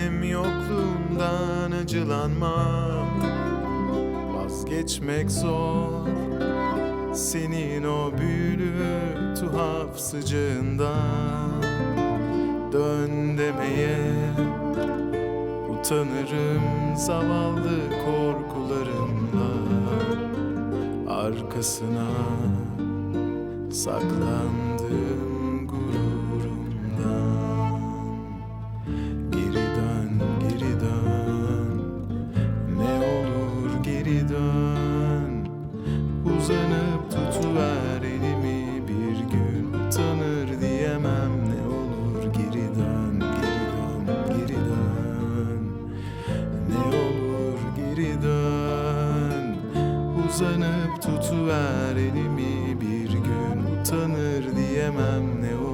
Acılarımdan acılanmam. Vazgeçmek zor. Senin o büyülü tuhaf sıcağından Dön demeye Utanırım zavallı korkularımla. Arkasına saklandığım Uzanıp tutuver elimi. Bir gün Utanır diyemem ne olur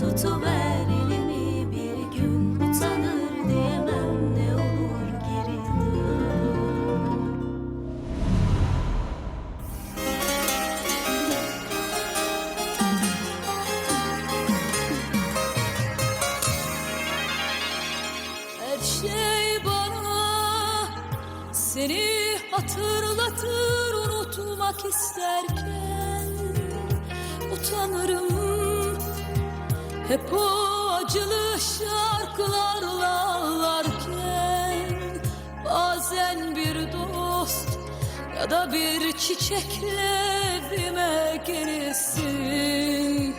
tutuver elimi bir gün utanır diyemem ne olur geri. Her şey bana seni hatırlatır unutmak isterken utanırım hep o acılı şarkılarla ağlarken bazen bir dost ya da bir çiçekle evime gelirsin.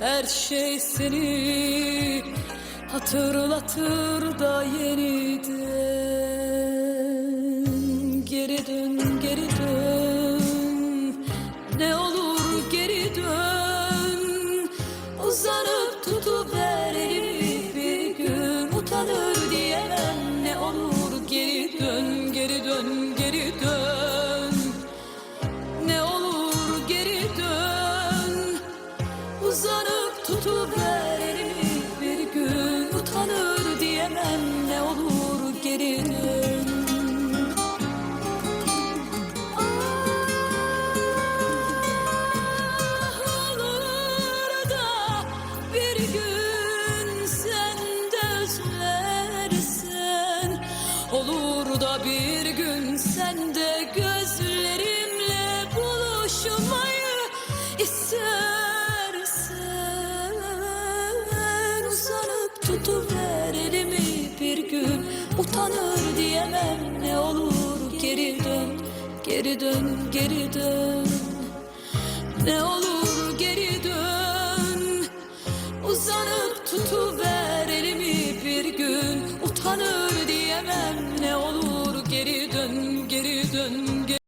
Her şey seni hatırlatır da yeniden. Geri dön geri dön tutuver elimi bir gün. Utanır diyemem ne olur geri dön Geri dön geri dön. Ne olur geri dön. Uzanıp tutuver